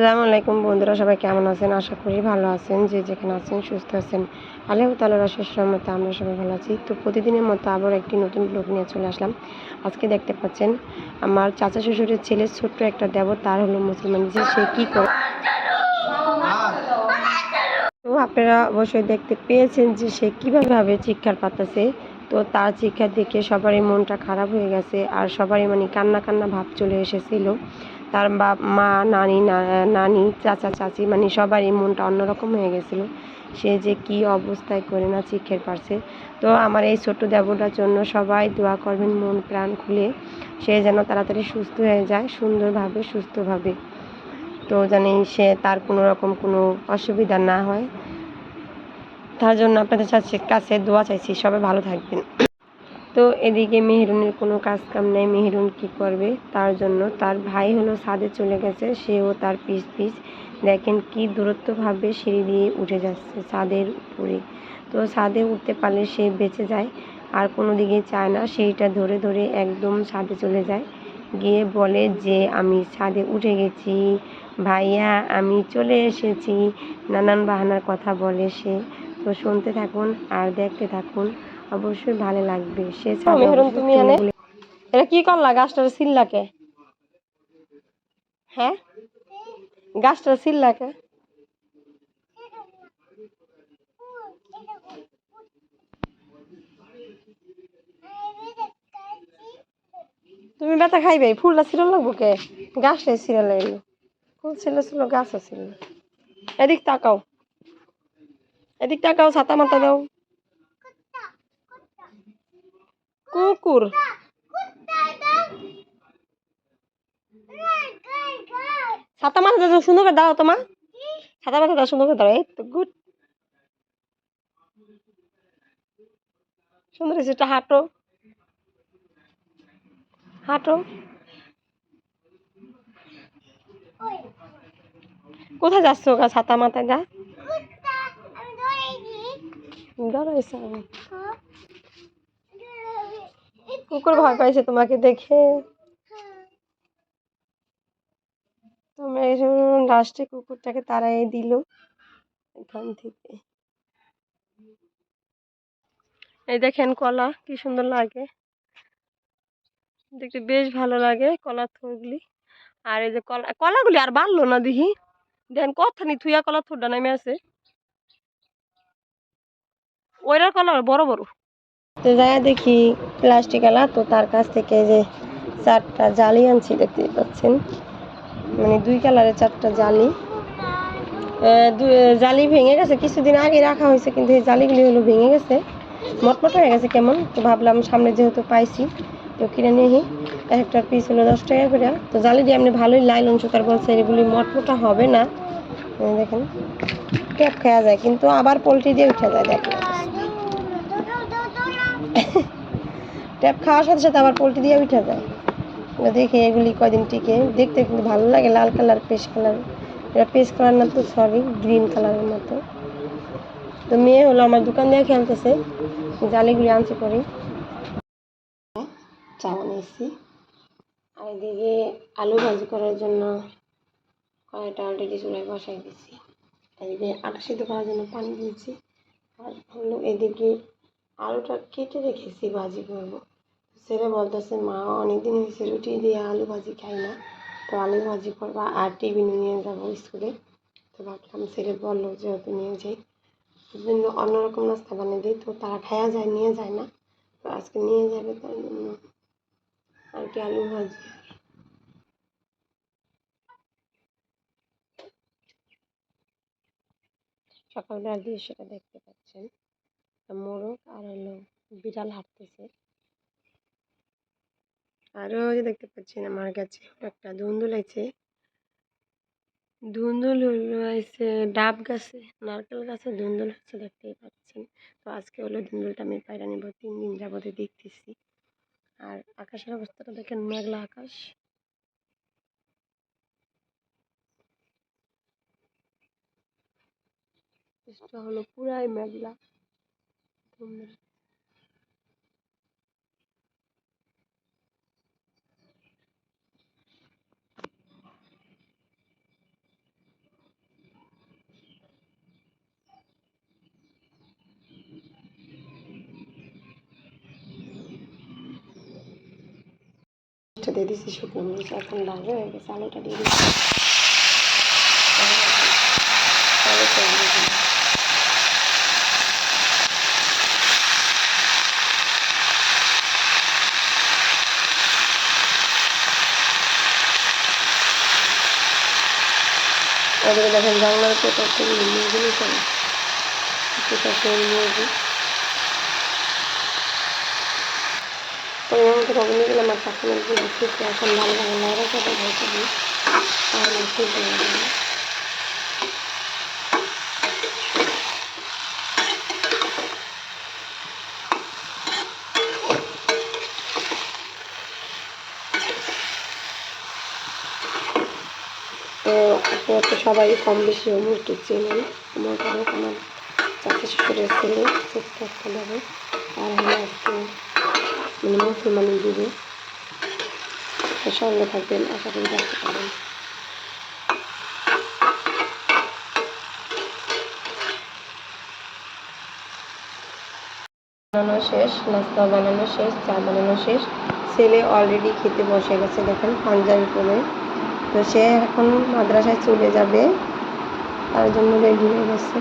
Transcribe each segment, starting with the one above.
আসসালামু আলাইকুম বন্ধুরা, সবাই কেমন আছেন? আশা করি ভালো আছেন। যে যেখানে আছেন, সুস্থ আছেন। আল্লাহ তালার শেষ মতো আমরা সবাই ভালো আছি। তো প্রতিদিনের মতো আবার একটি নতুন ব্লগ নিয়ে চলে আসলাম। আজকে দেখতে পাচ্ছেন, আমার চাচা শ্বশুরের ছেলে ছোট্ট একটা দেব তার হলো মুসলমান। যে সে কী করে? তো আপনারা অবশ্যই দেখতে পেয়েছেন যে সে কীভাবে ভাবে চিৎকার পাতাছে। তো তার চিৎকার দেখে সবারই মনটা খারাপ হয়ে গেছে, আর সবারই মানে কান্না কান্না ভাব চলে এসেছিল। তার বাপ মা, নানি নানি, চাচা, চাচি মানে সবারই মনটা অন্যরকম হয়ে গেছিল। সে যে কি অবস্থায় করে না চিক্ষের পারছে তো আমার এই ছোট্ট দেবটার জন্য সবাই দোয়া করবেন মন, প্রাণ খুলে। সে যেন তাড়াতাড়ি সুস্থ হয়ে যায়, সুন্দরভাবে, সুস্থভাবে। তো জানি সে তার কোনো রকম কোনো অসুবিধা না হয়। তার জন্য আপনাদের কাছে দোয়া চাইছি। সবাই ভালো থাকবেন। তো এদিকে মেহেরুনের কোনো কাজ কাম নেই। মেহেরুন কি করবে? তার জন্য তার ভাই হলো ছাদে চলে গেছে। সেও তার পিস পিস। দেখেন কি দূরত্বভাবে সিঁড়ি দিয়ে উঠে যাচ্ছে ছাদের উপরে। তো ছাদে উঠতে পারলে সে বেঁচে যায়, আর কোনো দিকে চায় না। সেইটা ধরে ধরে একদম ছাদে চলে যায়। গিয়ে বলে যে, আমি ছাদে উঠে গেছি। ভাইয়া, আমি চলে এসেছি। নানান বাহানার কথা বলে সে। তো শুনতে থাকুন আর দেখতে থাকুন। অবশ্যই ভালো লাগবে। সে ছাদে মেহরুন, তুমি এনে? এটা কি করলা গাছটার সিল্লাকে? হ্যাঁ? গাছটার সিল্লাকে? তুমি ব্যথা খাইবে? ফুলটা ছিল লাগবো কে? গাছটাই ছিঁড়ে লাগল। ফুল ছিল ছিল গাছও ছিল এদিক তাকাও। এদিক তাকাও ছাতা মাথা দাও। কুকুর। ছাতা মাথা দাও সুন্দর করে দাও তোমা। ছাতা মাথা দাও সুন্দর করে দাও এই তো গুড। সুন্দর এটা হাঁটো। হাঁটো। কোথায় যাচ্ছ গা ছাতা মাথায় যা দাঁড়াইছে আমি। কুকুর ভয় পাইছে তোমাকে দেখে। লাস্টে কুকুরটাকে তাড়াই দিল এখান থেকে। এই দেখেন কলা, কি সুন্দর লাগে। দেখতে বেশ ভালো লাগে কলার থোরগুলি আর এই যে কলা, কলাগুলি আর বাড়লো না দিহি। দেখেন কথানি থুইয়া কলার থোরটা নেমে আছে। ওইরা কলা বড় বড়। তো যাই দেখি প্লাস্টিক আলা, তো তার কাছ থেকে যে চারটা জালি আনছি দেখতে পাচ্ছেন। মানে দুই কালারের চারটা জালি। জালি ভেঙে গেছে, কিছুদিন আগে রাখা হয়েছে, কিন্তু এই জালিগুলি হলো ভেঙে গেছে। মটমট হয়ে গেছে কেমন, তো ভাবলাম সামনে যেহেতু পাইছি, তো কিনে নিয়ে একটা পিস হলো দশ টাকা করে। তো জালি দিয়ে এমনি ভালোই লাইলন সুতার বলছে, এগুলি মটমোটা হবে না। দেখেন, ট্যাপ খাওয়া যায়, কিন্তু আবার পোলট্রি দিয়ে উঠে যায়, দেখেন। ট্যাপ খাওয়ার সাথে সাথে আবার পোলট্রি দিয়ে উঠে যায়। দেখি এগুলি কয়দিন টিকে। দেখতে কিন্তু ভালো লাগে, লাল কালার, পেস্ট কালার। এটা পেস্ট কালার না তো সরি, গ্রিন কালারের মতো। তো মেয়ে হলো আমার দোকান দিয়ে খেলতেছে। জালিগুলি আনছি করি চা বানিয়েছি আর এদিকে আলু ভাজি করার জন্য কড়াইটা অলরেডি চুলায় বসাই দিয়েছি। এদিকে আটা সিদ্ধ করার জন্য পানি দিয়েছি। আর হলো এদিকে আলুটা কেটে রেখেছি ভাজি করব। ছেলে বলতেছে, মা, অনেকদিন হয়েছে, রুটি দিয়ে আলু ভাজি খাই না। তো আলু ভাজি করবা আর টিফিন নিয়ে যাব স্কুলে। তো ভাবলাম, ছেলে বলল, যেহেতু নিয়ে যাই, জন্য অন্যরকম নাস্তা বানিয়ে দিই। তো তারা খাওয়া যায়, নিয়ে যায় না। তো আজকে নিয়ে যাবে, তার জন্য আর কি আলু ভাজি। সকালবেলা দিয়ে সেটা দেখতে পাচ্ছেন। মোরগ আর হলো বিড়াল হাঁটতেছে। আরও দেখতে পাচ্ছেন আমার কাছে একটা ধুন্দুল আছে। ধুন্দুল হলো আছে ডাব গাছে, নারকেল গাছে ধুন্দুল হচ্ছে দেখতেই পাচ্ছেন। তো আজকে হলো ধুন্দুলটা আমি পায়রা নিব, তিন দিন যাবতে দেখতেছি। আর আকাশের অবস্থাটা দেখেন মেঘলা আকাশ। হলো পুরাই মেঘলা। রকমের দিয়ে দিচ্ছি শুকনো মরিচ এখন লাল হয়ে গেছে আলুটা দিয়ে দিচ্ছি ওদিকে দেখেন জানলার কত মুরগি সেই মুরগি। তো মতো লবণ দিয়ে দিলাম, আর দিয়ে এখন ভালো লাগে না এরকম ভেজে দিই তাহলে তো আপনারা তো সবাই কম বেশি মুরগি চেনেন। আমার ঘরে আমার চাচা শ্বশুরের ছেলে একটা যাবে আর হলো আজকে মানে মুসলমানি দিবে তো সঙ্গে থাকবেন, আশা করি দেখতে পাবেন। বানানো শেষ, নাস্তা বানানো শেষ, চা বানানো শেষ। ছেলে অলরেডি খেতে বসে গেছে, দেখেন পাঞ্জাবি পরে। তো সে এখন মাদ্রাসায় চলে যাবে। তার জন্য রেডি হয়ে গেছে।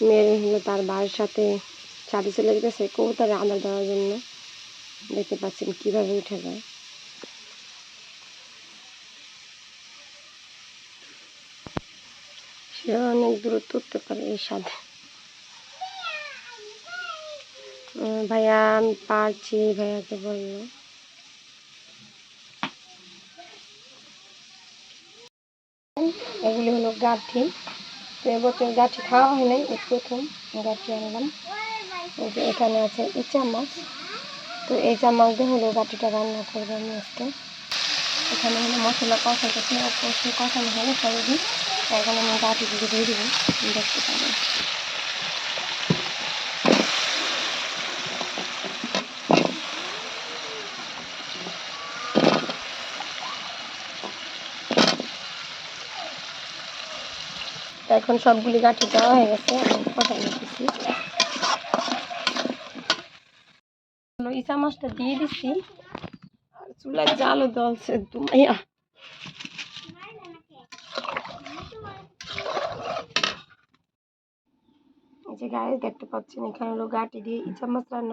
মেয়ের হলো তার বাড়ির সাথে ছাদে চলে গেছে কবুতরে আদর দেওয়ার জন্য। দেখতে পাচ্ছেন কীভাবে উঠে যায়। সে অনেক দূরত্ব উঠতে পারে এই উম, ভাইয়া আমি পারছি ভাইয়াকে বলল। এগুলি হলো গাঠি। এবছর গাঠি খাওয়া হয় নাই প্রথম গাঠি আনলাম। এই যে এখানে আছে ইচা মাছ তো এই চামচ দিয়ে হলো গাঠিটা রান্না করব আমি আজকে। এখানে হলো মশলা কষে কষানো হলে দিই এখন আমি গাঠি দিকে দিয়ে দেবো দেখতে পাবেন এখন সবগুলি গাঠি দেওয়া হয়ে গেছে এখন কষাই নিতেছি। ইসা মাছটা দিয়ে আর চুলার জালও দলছে দুমাইয়া এই যে গায়ে দেখতে পাচ্ছেন এখানে হলো গাটি দিয়ে ইচা মাছ রান্না